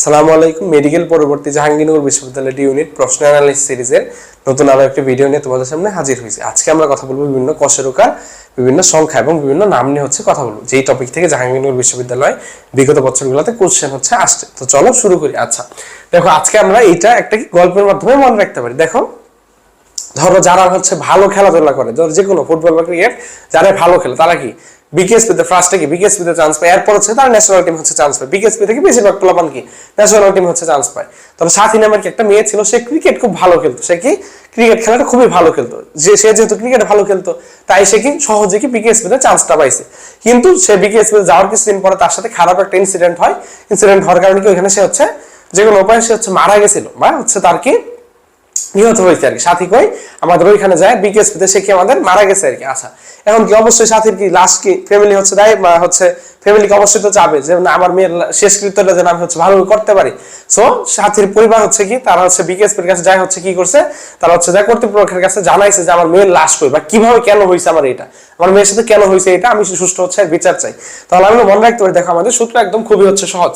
সালামু আলাইকুম, মেডিকেল পরবর্তী জাহাঙ্গীরনগর বিশ্ববিদ্যালয় ইউনিট প্রশ্ন অ্যানালিস সিরিজের নতুন আরও একটি ভিডিও নিয়ে তোমাদের সামনে হাজির হয়েছে। আজকে আমরা কথা বলব বিভিন্ন কশেরুকার বিভিন্ন সংখ্যা এবং বিভিন্ন নাম নিয়ে হচ্ছে কথা বলব। যেই টপিক থেকে জাহাঙ্গীরনগর বিশ্ববিদ্যালয় বিগত বছরগুলোতে কোশ্চেন হচ্ছে, আসছে। তো চলো শুরু করি। আচ্ছা দেখো, আজকে আমরা এইটা একটা গল্পের মাধ্যমে মনে রাখতে পারি। দেখো, ধরো যারা হচ্ছে ভালো খেলাধুলা করে, ধরো যে কোনো ফুটবল বা ক্রিকেট যারা ভালো খেলে, তারা কি বিকেএসপি তে ফার্স্টে কি? বিকেএসপি তে চান্স পায়। এরপর হচ্ছে তার ন্যাশনাল টিম হচ্ছে চান্স পায়। বিকেএসপি থেকে বেশিরভাগ পোলাপান কি? ন্যাশনাল টিম হচ্ছে চান্স পায়। তবে সাথী নামের কি একটা মেয়ে ছিল, সে ক্রিকেট খুব ভালো খেলতো। সে কি? ক্রিকেট খেলাটা খুবই ভালো খেলতো। যে, সে যেহেতু ক্রিকেট ভালো খেলতো, তাই সে কি সহজে কি বিকেএসপি তে চান্সটা পাইছে। কিন্তু সে বিকেএসপি তে যাওয়ার কিছুদিন পরে তার সাথে খারাপ একটা ইনসিডেন্ট হয়। ইনসিডেন্ট হওয়ার কারণে কি ওখানে সে হচ্ছে, যে কোনো উপায়ে সে হচ্ছে মারা গেছিল বা হচ্ছে তার কি নিহত হয়েছে আর কি। সাথী কই? আমাদের ওইখানে যায় বিকেএসপিতে সে কি আমাদের মারা গেছে আর কি। আচ্ছা এখন কি অবশ্যই সাথীর কি লাস্ট কি ফ্যামিলি হচ্ছে দায় বা হচ্ছে ফ্যামিলিকে অবশ্যই তো চাবে? যে আমার মেয়ের শেষ কৃত্যটা যেন আমি হচ্ছে ভালোভাবে করতে পারি। সো সাথীর পরিবার হচ্ছে কি, তারা হচ্ছে বিকেএসপির কাছে যায়, হচ্ছে কি করছে? তারা হচ্ছে যায় কর্তৃপক্ষের কাছে জানাইছে যে আমার মেয়ের লাশ কই বা কীভাবে কেন হয়েছে আমার এটা? আমার মেয়ের সাথে কেন হয়েছে এটা? আমি সুষ্ঠু হচ্ছে বিচার চাই। তাহলে আমি মনে রাখতে পারি, দেখো আমাদের সূত্র একদম খুবই হচ্ছে সহজ।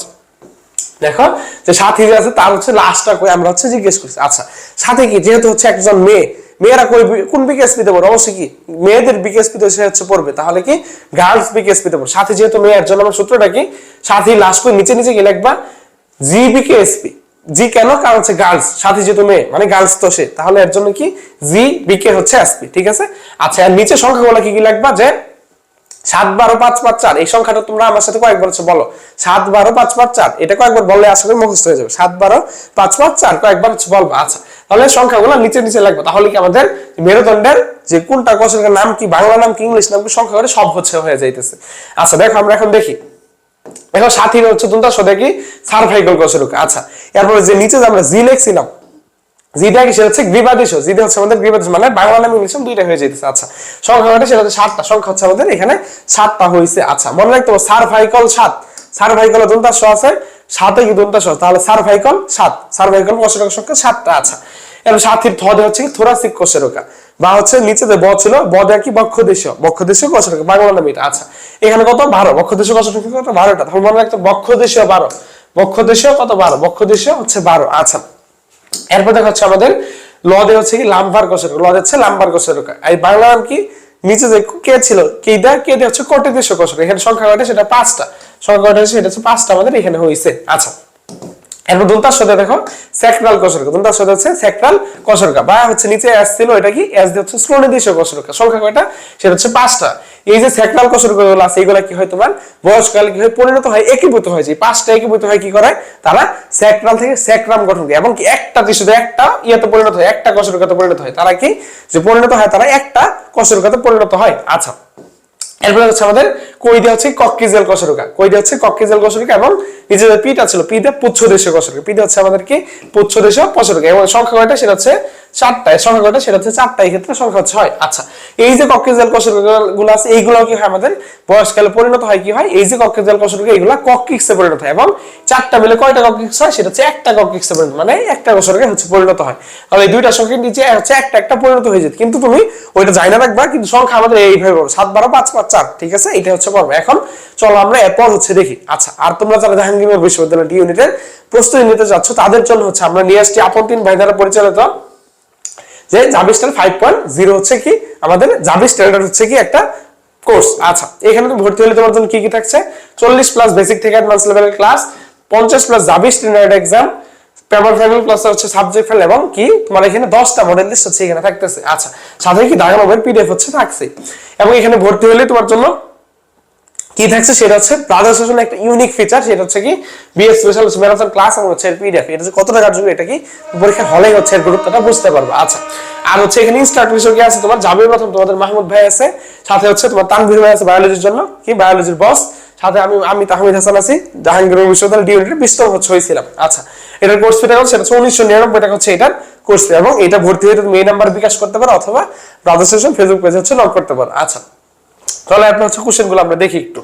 দেখো, যে সাথী যে আছে, তার হচ্ছে লাশটা কই, আমরা হচ্ছে জিজ্ঞেস করছি। আচ্ছা সাথে কি? যেহেতু হচ্ছে একজন মেয়ে, মেয়েরা কই কোন বিকেএসপি তে পড়ে? অবশ্যই কি, মেয়েদের বিকেএসপি তে সে হচ্ছে পড়বে। তাহলে কি গার্লস বিকেএসপি তে পড়বে সাথে যেহেতু মেয়ের জন্য আমার সূত্রটা কি, সাথী লাশ কই, নিচে নিচে কি লিখবা? জি বিকেএসপি জি কেন? কারণ হচ্ছে গার্লস সাথে যেহেতু মেয়ে মানে গার্লস তো সে। তাহলে এর জন্য কি জি বিকে হচ্ছে এসপি ঠিক আছে? আচ্ছা আর নিচে সংখ্যাগুলো কি কি লিখবা? যে সাত, বারো, পাঁচ পাঁচ, চার। এই সংখ্যাটা তোমরা আমার সাথে কয়েকবার হচ্ছে বলো। সাত, বারো, পাঁচ পাঁচ, চার। এটা কয়েকবার বললে আসলে মুখস্থ হয়ে যাবে। সাত, বারো, পাঁচ পাঁচ, চার। কয়েকবার হচ্ছে বলব। আচ্ছা তাহলে সংখ্যাগুলো নিচে নিচে লাগবে। তাহলে কি আমাদের মেরুদণ্ডের যে কোনটা কোষের নাম কি, বাংলা নাম কি, ইংলিশ নাম কি সংখ্যা করে সব হচ্ছে হয়ে যাইতেছে। আচ্ছা দেখো আমরা এখন দেখি। দেখো সাথী হচ্ছে, তোমরা সদে কি সার্ভাইকাল কোষের আচ্ছা এরপরে যে নিচে আমরা জি লিখছিলাম জিটা কি সেটা হচ্ছে গ্রীবাদেশ জিটা হচ্ছে আমাদের গ্রীবাদেশ মানে বাংলা নাম ইংলিশ দুইটা হয়ে যেতেছে আচ্ছা সংখ্যা কয়টা সেটা হচ্ছে সাতটা। সংখ্যা হচ্ছে আমাদের এখানে সাতটা হয়েছে আচ্ছা মনে রাখতে হবে সার্ভাইকল সাত। সার্ভাইকল দন্তাস আছে সাথে কি দন্তাস তাহলে সার্ভাইকল সাত। সার্ভাইকল কোষের সংখ্যা সাতটা আচ্ছা। এবার সাথীর থদে হচ্ছে কি, থোরাসিক কোষেরকা। বা হচ্ছে নিচে যে ব ছিল, ব দেয়া কি বক্ষ দেশীয় বক্ষ দেশীয় কোষেরকা, বাংলা নাম এটা আচ্ছা। এখানে কত? বারো। বক্ষ দেশীয় কোষের সংখ্যা কত? বারোটা। তাহলে মনে রাখতে বক্ষ দেশীয় বারো। বক্ষ দেশীয় কত? বারো। বক্ষ দেশীয় হচ্ছে বারো আচ্ছা। এরপর দেখা হচ্ছে আমাদের লদে হচ্ছে কি লাম্বার কোষের লদে হচ্ছে লাম্বার কোষের এই বাংলা নাম কি? নিচে যে কে ছিল? কেদা কেদে হচ্ছে কোটে দেশ কোষের এখানে সংখ্যা কয়টা সেটা পাঁচটা। সংখ্যা কয়টা সেটা হচ্ছে পাঁচটা আমাদের এখানে হয়েছে। আচ্ছা এরপর দন্তার সাথে দেখো স্যাক্রাল কসরকা। দন্তার সাথে হচ্ছে স্যাক্রাল কসরকা। বা হচ্ছে নিচে এস ছিল, এটা কি? এস দিয়ে হচ্ছে স্লোনিদেশীয় কসরকা। সংখ্যা কয়টা? সেটা হচ্ছে পাঁচটা। এই যে স্যাক্রাল কসরকা গুলো আছে এইগুলা কি হয় তোমার? বয়সকালে কি হয়? পরিণত হয়, একীভূত হয়। যে পাঁচটা একীভূত হয়, কি করে তারা স্যাক্রাল থেকে স্যাক্রাম গঠন করে। এবং কি একটা টিস্যুতে একটা ইয়েতে পরিণত হয়? একটা কসরকাতে পরিণত হয়। তারা কি? যে পরিণত হয়, তারা একটা কসরকাতে পরিণত হয়। আচ্ছা। এরপরে হচ্ছে আমাদের কৈদে হচ্ছে কক্কিজেল কই দিয়ে হচ্ছে কক্কিজেল কসরুকা এবং নিচে যে পিটা ছিল পিতে পুচ্ছ দেশীয় কসরকা পিতে হচ্ছে আমাদের কি? পুচ্ছ দেশীয় কসরকা এবং সংখ্যা কয়টা? সেটা হচ্ছে চারটা এর সংখ্যা কয়টা সেটা হচ্ছে চারটা এই ক্ষেত্রে সংখ্যা হয়। আচ্ছা এই যে কক্কিজেল কসরকা গুলো আছে এইগুলো কি হয় আমাদের? বয়সকালে পরিণত হয় কি হয়? এই যে কক্কিজেল কসরকা এগুলো কক্কিক্সে পরিণত হয় এবং চারটা মিলে কয়টা কক্কিক্স হয়? সেটা হচ্ছে একটা কক্কিক্সে পরিণত মানে একটা কসরকা হচ্ছে পরিণত হয়। তাহলে এই দুইটা সংখ্যার নিচে হচ্ছে একটা একটা পরিণত হয়ে যেত। কিন্তু তুমি ওইটা যাই না রাখবা কিন্তু সংখ্যা আমাদের এইভাবে পাবো সাত বারো, পাঁচ পাঁচ, চার, ঠিক আছে? এটা হচ্ছে পর্ব। এখন চলো আমরা এরপর হচ্ছে দেখি। আচ্ছা আর তোমরা যারা জাহাঙ্গীরনগর বিশ্ববিদ্যালয় ইউনিটের প্রস্তুতি নিতে যাচ্ছ, তাদের জন্য হচ্ছে আমরা নিয়ে আসছি আপন তিন ভাই দ্বারা পরিচালিত যে জাবিস্টার ফাইভ পয়েন্ট জিরো হচ্ছে কি? আমাদের জাবি স্ট্যান্ডার্ড হচ্ছে কি একটা কোর্স আচ্ছা এখানে তো ভর্তি হলে তোমার জন্য কি কি থাকছে? চল্লিশ প্লাস বেসিক থেকে অ্যাডভান্স লেভেলের ক্লাস পঞ্চাশ প্লাস জাবি স্ট্যান্ডার্ড এক্সাম পেপার প্লাস হচ্ছে সাবজেক্ট ফাইল এবং কি? তোমার এখানে দশটা মডেল লিস্ট হচ্ছে, এখানে থাকতেছে। আচ্ছা সাথে কি দাগা মোবাইল পিডিএফ হচ্ছে? থাকছে এবং এখানে ভর্তি হলে তোমার জন্য কি থাকছে সেটা হচ্ছে ব্রাদার সেশন একটা ইউনিক ফিচার সেটা হচ্ছে কি বিএস স্পেশাল ম্যারাথন ক্লাস এবং হচ্ছে পিডিএফ এটা যে কতটা কার্যকরী, এটা কি পরীক্ষা হলে হচ্ছে এর গুরুত্বটা বুঝতে পারবে। আচ্ছা আর হচ্ছে এখানে স্টার্ট বিষয় কি আছে তোমার যাবে প্রথম তোমাদের মাহমুদ ভাই আছে, সাথে হচ্ছে তোমার তানভীর ভাই আছে বায়োলজির জন্য, কি বায়োলজির বস সাথে আমি আমি তাহমিদ হাসান আছি, জাহাঙ্গীর বিশ্ববিদ্যালয় ডি ইউনিটের বিস্তর হচ্ছে হয়েছিলাম। আচ্ছা এটার কোর্স ফি টাকা সেটা হচ্ছে উনিশশো নিরানব্বই টাকা হচ্ছে এটার কোর্স এবং এটা ভর্তি হয়ে তুমি এই নাম্বার বিকাশ করতে পারো, অথবা ব্রাদার সেশন ফেসবুক পেজে হচ্ছে লগ করতে পারো। আচ্ছা তাহলে আপনার হচ্ছে কোশ্চেনগুলো আমরা দেখি একটু।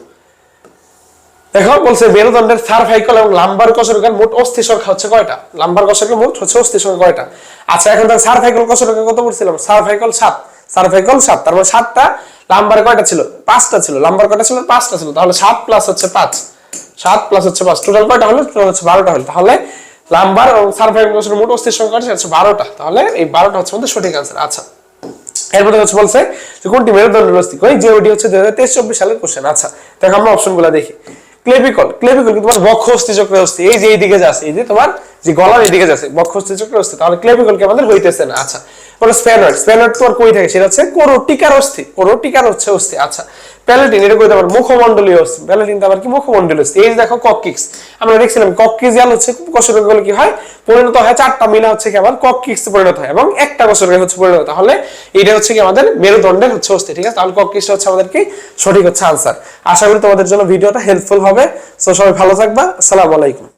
দেখো, বলছে, মেরুদণ্ডের সার্ভাইকাল এবং লাম্বার কসরকার মোট অস্থি সংখ্যা হচ্ছে কয়টা? লাম্বার কসরকার মোট হচ্ছে অস্থি সংখ্যা কয়টা? আচ্ছা এখন তার সার্ভাইকাল কসরকার কত বলছিলাম সার্ভাইকাল সাত। সার্ভাইকাল সাত, তার মানে সাতটা লাম্বার কয়টা ছিল? পাঁচটা ছিল। লাম্বার কয়টা ছিল? পাঁচটা ছিল। তাহলে সাত প্লাস হচ্ছে পাঁচ। সাত প্লাস হচ্ছে পাঁচ। টোটাল কয়টা হলো? টোটাল হচ্ছে বারোটা হলো। তাহলে লাম্বার এবং সার্ভাইভিং কোষের মোট অস্থির সংখ্যা হচ্ছে বারোটা। তাহলে এই বারোটা হচ্ছে আমাদের সঠিক আনসার আচ্ছা। এরপরে হচ্ছে বলছে যে কোনটি মেরুদণ্ডের অস্থি হয় যে ওটি হচ্ছে দুই হাজার তেইশ চব্বিশ সালের কোশ্চেন আচ্ছা দেখো আমরা অপশনগুলো দেখি। ক্লেপিকল ক্লেপিকল কিন্তু তোমার বক্ষ অস্থি চক্রের অস্থি এই যে এইদিকে যাচ্ছে, এই যে তোমার যে গলার এইদিকে যাচ্ছে বক্ষ অস্থি চক্রের অস্থি তাহলে ক্লেপিকল কি আমাদের হইতেছে না। আচ্ছা বলে স্প্যানয়েড স্প্যানয়েড তোমার কই থাকে? সেটা হচ্ছে কোরোটিকার অস্থি কোরোটিকার হচ্ছে অস্থি। আচ্ছা প্যালেটিন এটা কইতে পারো মুখমণ্ডলীয় অস্থি। প্যালেটিন তো আবার কি? মুখমণ্ডলীয় অস্থি। এই যে দেখো ককিক্স আমরা দেখছিলাম ককিজিয়াল হচ্ছে কষরোগগুলো কি হয়? পরিণত হয় চারটা মিলা হচ্ছে কি আবার? ককিক্স পরিণত হয় এবং একটা কষরোগে হচ্ছে পরিণত তাহলে এটা হচ্ছে কি আমাদের মেরুদণ্ডের হচ্ছে অস্থি, ঠিক আছে? তাহলে ককিক্স হচ্ছে আমাদের কি? সঠিক হচ্ছে আনসার আশা করি তোমাদের জন্য ভিডিওটা হেল্পফুল হবে। তো সবাই ভালো থাকবা। আসসালামু আলাইকুম।